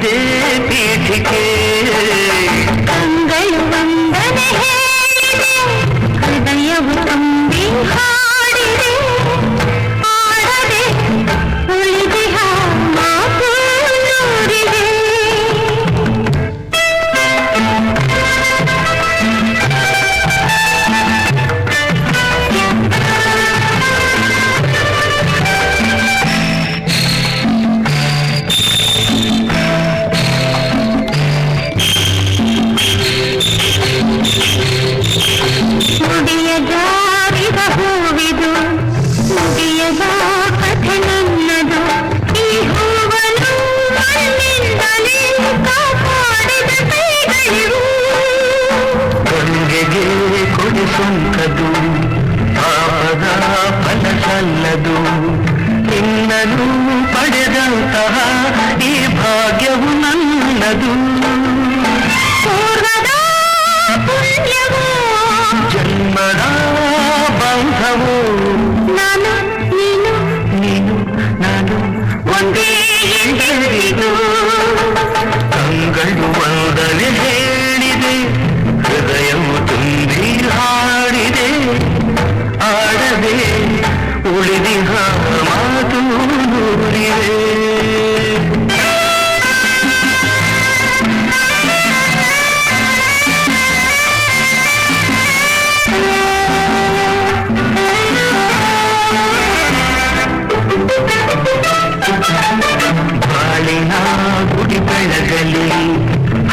ఉందే పీఠికే ಸೊಂಕದು ತಾಪದ ಫಲಸಲ್ಲದು ನಿನ್ನನು ಪಡೆದಂತಹ ಈ ಭಾಗ್ಯವು ನನ್ನದು ಜನ್ಮದ ಬಂಧವು ನಾನು ನೀನು ನೀನು ನಾನು ಒಂದೇ ಕಂಗಳು ಒಂದನೆ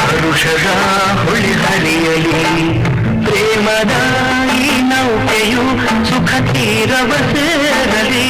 ಹರುಷದ ಹೊಳಿ ಹರಿಯಲಿ ಪ್ರೇಮದ ಈ ನೌಕೆಯು ಸುಖ ತೀರವ ಸೇರಲಿ